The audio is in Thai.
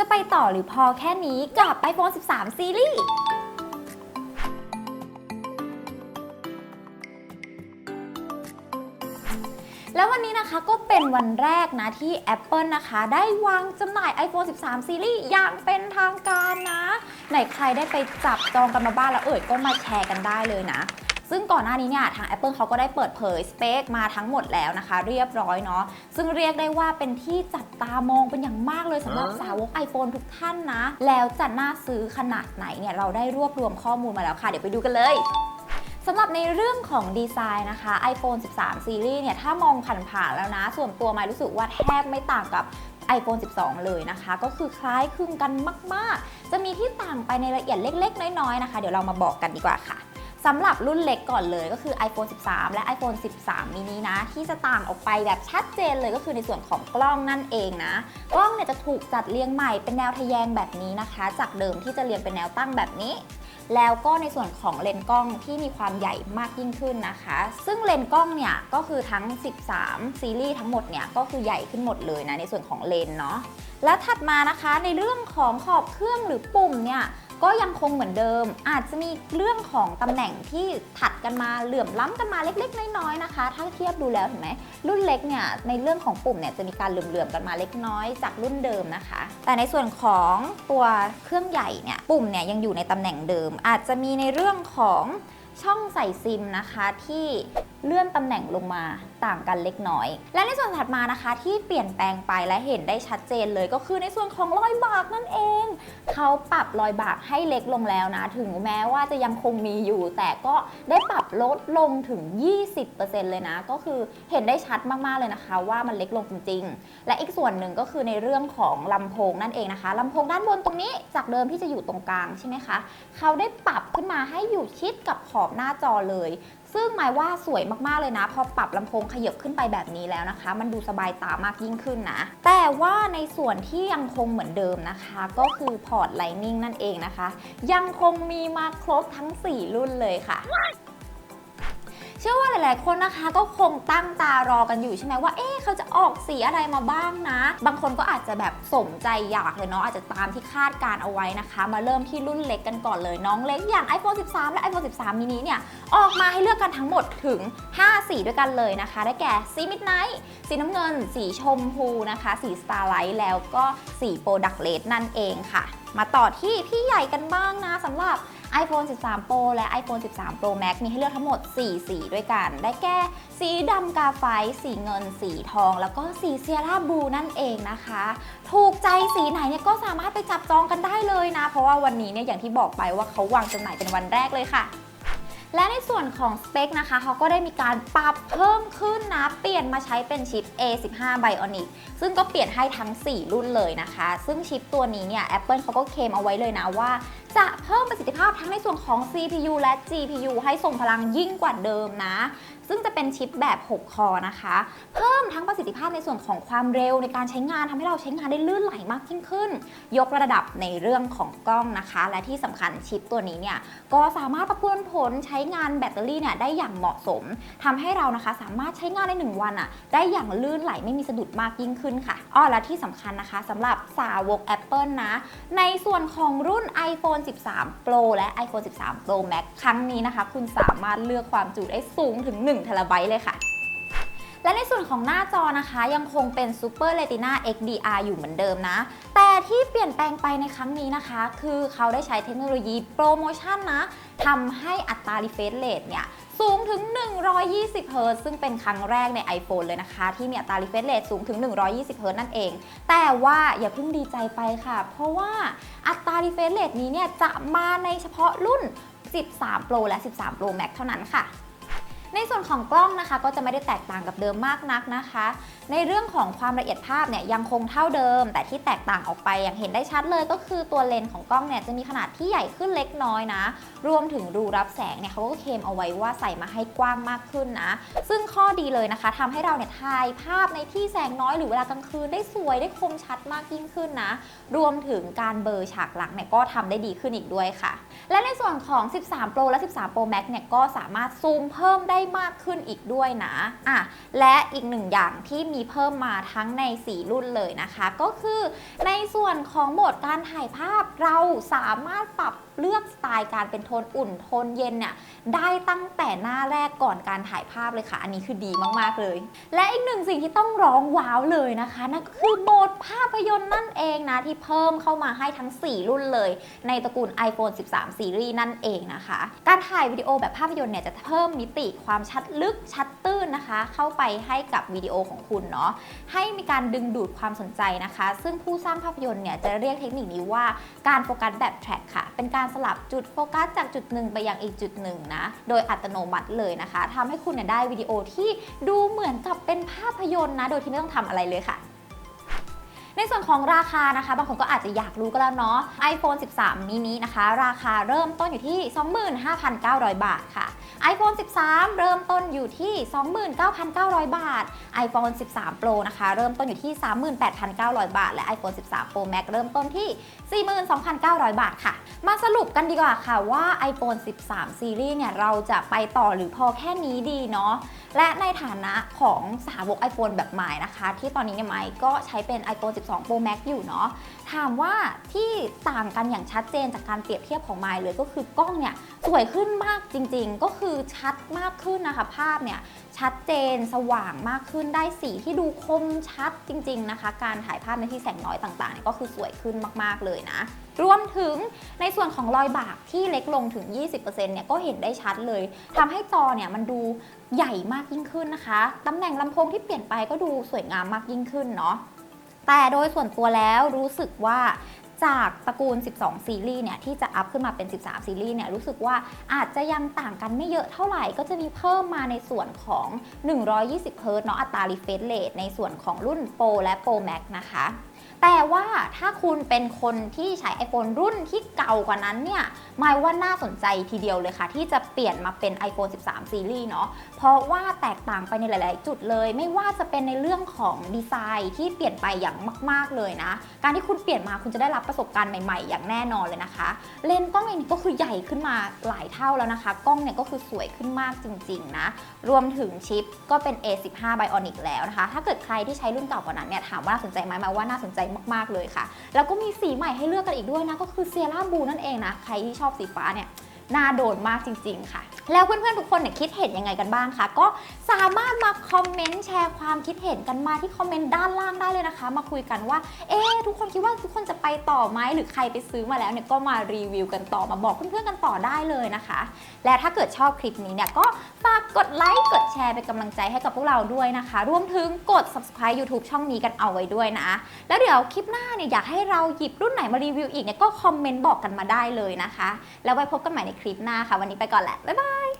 จะไปต่อหรือพอแค่นี้กับ iPhone 13 Series แล้ววันนี้นะคะก็เป็นวันแรกนะที่ Apple นะคะ ได้วางจำหน่าย iPhone 13 Series อย่างเป็นทางการนะ ไหนใครได้ไปจับจองกันมาบ้างแล้วเอ่ยก็มาแชร์กันได้เลยนะ ซึ่งก่อนหน้านี้เนี่ยทาง Apple เขาก็ได้เปิดเผยสเปคมาทั้งหมดแล้วนะคะ เรียบร้อยเนาะซึ่งเรียกได้ว่าเป็นที่จับตามองเป็นอย่างมากเลยสำหรับสาวก iPhone ทุกท่านนะ แล้วจะน่าซื้อขนาดไหนเนี่ยเราได้รวบรวมข้อมูลมาแล้วค่ะ เดี๋ยวไปดูกันเลยสำหรับในเรื่องของดีไซน์นะคะ iPhone 13 Series เนี่ยถ้ามองผ่านๆแล้วนะ ส่วนตัวไม่รู้สึกว่าแทบไม่ต่างกับ iPhone 12 เลยนะคะ ก็คือคล้ายคลึงกันมาก ๆ จะมีที่ต่างไปในรายละเอียดเล็ก ๆ น้อย ๆ นะคะ เดี๋ยวเรามาบอกกันดีกว่าค่ะ สำหรับรุ่นเล็กก่อนเลยก็คือ iPhone 13 และ iPhone 13 mini นะ ที่จะต่างออกไปแบบชัดเจนเลยก็คือในส่วนของกล้องนั่นเองนะ กล้องเนี่ยจะถูกจัดเรียงใหม่เป็นแนวทะแยงแบบนี้นะคะ จากเดิมที่จะเรียงเป็นแนวตั้งแบบนี้ แล้วก็ในส่วนของเลนส์กล้องที่มีความใหญ่มากยิ่งขึ้นนะคะ ซึ่งเลนส์กล้องเนี่ยก็คือทั้ง 13 ซีรีส์ทั้งหมดเนี่ยก็คือใหญ่ขึ้นหมดเลยนะในส่วนของเลนส์เนาะและถัดมานะคะในเรื่องของขอบเครื่องหรือปุ่มเนี่ย ก็ยังคงเหมือนเดิม อาจจะมีเรื่องของตำแหน่งที่ถัดกันมาเหลื่อมล้ำกันมาเล็กๆ น้อยๆนะคะ ถ้าเทียบดูแล้วเห็นไหมรุ่นเล็กเนี่ยในเรื่องของปุ่มเนี่ยจะมีการเหลื่อมๆกันมาเล็กน้อยจากรุ่นเดิมนะคะ แต่ในส่วนของตัวเครื่องใหญ่เนี่ยปุ่มเนี่ยยังอยู่ในตำแหน่งเดิม อาจจะมีในเรื่องของช่องใส่ซิมนะคะที่ เลื่อนตำแหน่งลงมาต่างกันเล็กน้อย และในส่วนถัดมานะคะ ที่เปลี่ยนแปลงไปและเห็นได้ชัดเจนเลยก็คือในส่วนของรอยบากนั่นเอง เขาปรับรอยบากให้เล็กลงแล้วนะ ถึงแม้ว่าจะยังคงมีอยู่ แต่ก็ได้ปรับลดลงถึง 20%เลยนะ ก็คือเห็นได้ชัดมากๆเลยนะคะ ว่ามันเล็กลงจริง ๆ และอีกส่วนหนึ่งก็คือในเรื่องของลำโพงนั่นเองนะคะลำโพงด้านบนตรงนี้จากเดิมที่จะอยู่ตรงกลางใช่ไหมคะ เขาได้ปรับขึ้นมาให้อยู่ชิดกับขอบหน้าจอเลย ซึ่งหมายว่าสวยมากๆเลยนะ พอปรับลำโพงขยับขึ้นไปแบบนี้แล้วนะคะ มันดูสบายตามากยิ่งขึ้นนะ แต่ว่าในส่วนที่ยังคงเหมือนเดิมนะคะ ก็คือพอร์ตไลนิ่งนั่นเองนะคะ ยังคงมีมาครบทั้ง 4 รุ่นเลยค่ะ เชื่อว่าหลาย ๆ คนนะคะก็คงตั้งตารอกันอยู่ใช่ไหมว่า เอ๊ะเขาจะออกสีอะไรมาบ้างนะ บางคนก็อาจจะแบบสมใจอยากเลยเนาะอาจจะตามที่คาดการเอาไว้นะคะ มาเริ่มที่รุ่นเล็กกันก่อนเลยน้องเล็กอย่าง iPhone 13 และ iPhone 13 mini เนี่ย ออกมาให้เลือกกันทั้งหมดถึง 5 สีด้วยกันเลยนะคะ ได้แก่สี Midnight สีน้ำเงิน สีชมพูนะคะ สี Starlight แล้วก็สี Product Red นั่นเองค่ะ มาต่อที่พี่ใหญ่กันบ้างนะสำหรับ iPhone 13 Pro และ iPhone 13 Pro Max มีให้เลือกทั้งหมด 4 สีด้วยกัน ได้แก่สีดำกาไฟ สีเงิน สีทอง แล้วก็สีเซียร่าบลูนั่นเองนะคะ ถูกใจสีไหนเนี่ยก็สามารถไปจับจองกันได้เลยนะ เพราะว่าวันนี้เนี่ยอย่างที่บอกไปว่าเขาวางจำหน่ายเป็นวันแรกเลยค่ะ และในส่วนของสเปคนะคะเขาก็ได้มีการปรับเพิ่มขึ้นนะ เปลี่ยนมาใช้เป็นชิป A15 Bionic ซึ่งก็เปลี่ยนให้ทั้ง 4 รุ่นเลยนะคะ ซึ่งชิปตัวนี้เนี่ย Apple เขาก็เคลมเอาไว้เลยนะว่า จะเพิ่มประสิทธิภาพทั้งในส่วนของ CPU และ GPU ให้ส่งพลังยิ่งกว่าเดิมนะ ซึ่งจะเป็นชิปแบบ 6 คอนะคะ เพิ่มทั้งประสิทธิภาพในส่วนของความเร็วในการใช้งานทำให้เราใช้งานได้ลื่นไหลมากยิ่งขึ้น ยกระดับในเรื่องของกล้องนะคะ และที่สำคัญชิปตัวนี้เนี่ยก็สามารถประมวลผลใช้งานแบตเตอรี่เนี่ยได้อย่างเหมาะสมทำให้เรานะคะสามารถใช้งานใน 1 วันอะ่ะได้อย่างลื่นไหลไม่มีสะดุดมากยิ่งขึ้นค่ะอ้อและที่สำคัญนะคะสำหรับสาวก Apple นะ ในส่วนของรุ่น iPhone 13 Pro และ iPhone 13 Pro Max ครั้งนี้นะคะ คุณสามารถเลือกความจุได้สูงถึง1 t b เลยค่ะและในส่วนของหน้าจอนะคะยังคงเป็น Super Retina XDR อยู่เหมือนเดิมนะ แต่ ที่เปลี่ยนแปลงไปในครั้งนี้นะคะ คือเขาได้ใช้เทคโนโลยีโปรโมชั่นนะทำให้อัตรา refresh rate เนี่ยสูงถึง 120 h z ซึ่งเป็นครั้งแรกใน iPhone เลยนะคะ ที่มีอัตรา refresh rate สูงถึง 120 h z นั่นเอง แต่ว่าอย่าเพิ่งดีใจไปค่ะ เพราะว่าอัตรา refresh rate นี้เนี่ยจะมาในเฉพาะรุ่น 13 Pro และ 13 Pro Max เท่านั้นค่ะ ในส่วนของกล้องนะคะก็จะไม่ได้แตกต่างกับเดิมมากนักนะคะ ในเรื่องของความละเอียดภาพเนี่ยยังคงเท่าเดิม แต่ที่แตกต่างออกไปอย่างเห็นได้ชัดเลยก็คือตัวเลนส์ของกล้องเนี่ยจะมีขนาดที่ใหญ่ขึ้นเล็กน้อยนะ รวมถึงรูรับแสงเนี่ยเขาก็เคลมเอาไว้ว่าใส่มาให้กว้างมากขึ้นนะ ซึ่งข้อดีเลยนะคะทำให้เราเนี่ยถ่ายภาพในที่แสงน้อยหรือเวลากลางคืนได้สวยได้คมชัดมากยิ่งขึ้นนะ รวมถึงการเบอร์ฉากหลังเนี่ยก็ทำได้ดีขึ้นอีกด้วยค่ะ และในส่วนของ 13 Pro และ 13 Pro Max เนี่ยก็สามารถซูมเพิ่มได้มากขึ้นอีกด้วยนะอะและอีกหนึ่งอย่างที่มีเพิ่มมาทั้งใน 4 รุ่นเลยนะคะ ก็คือในส่วนของโหมดการถ่ายภาพเราสามารถปรับ เลือกสไตล์การเป็นโทนอุ่นโทนเย็นเนี่ยได้ตั้งแต่หน้าแรกก่อนการถ่ายภาพเลยค่ะ อันนี้คือดีมากๆเลย และอีกหนึ่งสิ่งที่ต้องร้องว้าวเลยนะคะนั่นก็คือโหมดภาพยนตร์นั่นเองนะที่เพิ่มเข้ามาให้ทั้ง 4 รุ่นเลย ในตระกูล iPhone 13 Series นั่นเองนะคะ การถ่ายวิดีโอแบบภาพยนตร์เนี่ยจะเพิ่มมิติความชัดลึกชัดตื้นนะคะ เข้าไปให้กับวิดีโอของคุณเนาะให้มีการดึงดูดความสนใจนะคะ ซึ่งผู้สร้างภาพยนตร์เนี่ยจะเรียกเทคนิคนี้ว่าการโฟกัสแบบแทร็กค่ะ เป็นการสลับจุดโฟกัสจากจุดหนึ่งไปยังอีกจุดหนึ่งนะ โดยอัตโนมัติเลยนะคะทำให้คุณเนี่ยได้วิดีโอที่ดูเหมือนกับเป็นภาพยนตร์นะ โดยที่ไม่ต้องทำอะไรเลยค่ะ ในส่วนของราคานะคะ บางคนก็อาจจะอยากรู้ก็แล้วเนาะ iPhone 13 mini นะคะ ราคาเริ่มต้นอยู่ที่ 25,900 บาทค่ะ iPhone 13 เริ่มต้นอยู่ที่ 29,900 บาท iPhone 13 Pro นะคะ เริ่มต้นอยู่ที่ 38,900 บาท และ iPhone 13 Pro Max เริ่มต้นที่ 42,900 บาทค่ะ มาสรุปกันดีกว่าค่ะว่า iPhone 13 Series เนี่ย เราจะไปต่อหรือพอแค่นี้ดีเนาะ และในฐานะของสาวก iPhone แบบใหม่นะคะ ที่ตอนนี้เนี่ยไมค์ก็ใช้เป็น iPhone 12 Pro Max อยู่เนาะถามว่าที่ต่างกันอย่างชัดเจนจากการเปรียบเทียบของไมค์เลยก็คือกล้องเนี่ยสวยขึ้นมากจริง ๆ ก็คือชัดมากขึ้นนะคะ ภาพเนี่ยชัดเจนสว่างมากขึ้นได้สีที่ดูคมชัดจริง ๆนะคะ การถ่ายภาพในที่แสงน้อยต่างๆ ก็คือสวยขึ้นมากๆเลยนะ รวมถึงในส่วนของรอยบากที่เล็กลงถึง 20%เนี่ยก็เห็นได้ชัดเลยทำให้จอเนี่ยมันดูใหญ่มากยิ่งขึ้นนะคะตำแหน่งลำโพงที่เปลี่ยนไปก็ดูสวยงามมากยิ่งขึ้นเนาะ แต่โดยส่วนตัวแล้วรู้สึกว่า จากตระกูล 12 ซีรีส์เนี่ยที่จะอัพขึ้นมาเป็น 13 ซีรีส์เนี่ยรู้สึกว่าอาจจะยังต่างกันไม่เยอะเท่าไหร่ ก็จะมีเพิ่มมาในส่วนของ 120เฮิร์ตเนาะอัตรา refresh rate ในส่วนของรุ่น Pro และ Pro Max นะคะแต่ว่าถ้าคุณเป็นคนที่ใช้ iPhone รุ่นที่เก่ากว่านั้นเนี่ยหมายว่าน่าสนใจทีเดียวเลยค่ะ ที่จะเปลี่ยนมาเป็น iPhone 13 Series เนาะเพราะว่าแตกต่างไปในหลาย ๆ จุดเลย ไม่ว่าจะเป็นในเรื่องของดีไซน์ที่เปลี่ยนไปอย่างมาก ๆ เลยนะ การที่คุณเปลี่ยนมาคุณจะได้รับประสบการณ์ใหม่ๆ อย่างแน่นอนเลยนะคะ เลนส์กล้องเองก็คือใหญ่ขึ้นมาหลายเท่าแล้วนะคะ กล้องเนี่ยก็คือสวยขึ้นมากจริงๆนะ รวมถึงชิปก็เป็น A15 Bionic แล้วนะคะ ถ้าเกิดใครที่ใช้รุ่นเก่ากว่านั้นเนี่ยถามว่าน่าสนใจไหมมาว่าน่าสนใจมากๆเลยค่ะ แล้วก็มีสีใหม่ให้เลือกกันอีกด้วยนะก็คือเซียร่าบูนั่นเองนะใครที่ชอบสีฟ้าเนี่ย น่าโดนมากจริง ๆ ค่ะ แล้วเพื่อนๆทุกคนเนี่ยคิดเห็นยังไงกันบ้างคะก็สามารถมาคอมเมนต์แชร์ความคิดเห็นกันมาที่คอมเมนต์ด้านล่างได้เลยนะคะ มาคุยกันว่า เอ๊ทุกคนคิดว่าทุกคนจะไปต่อไหมหรือใครไปซื้อมาแล้วเนี่ยก็มารีวิวกันต่อมาบอกเพื่อนๆกันต่อได้เลยนะคะ และถ้าเกิดชอบคลิปนี้เนี่ยก็ฝากกดไลค์กดแชร์เป็นกำลังใจให้กับพวกเราด้วยนะคะ รวมถึงกด subscribe YouTube ช่องนี้กันเอาไว้ด้วยนะ แล้วเดี๋ยวคลิปหน้าเนี่ยอยากให้เราหยิบรุ่นไหนมารีวิวอีกเนี่ยก็คอมเมนต์บอกกันมาได้เลยนะคะ แล้วไว้พบกันใหม่ในคลิปหน้าค่ะ วันนี้ไปก่อนแหละ บ๊ายบาย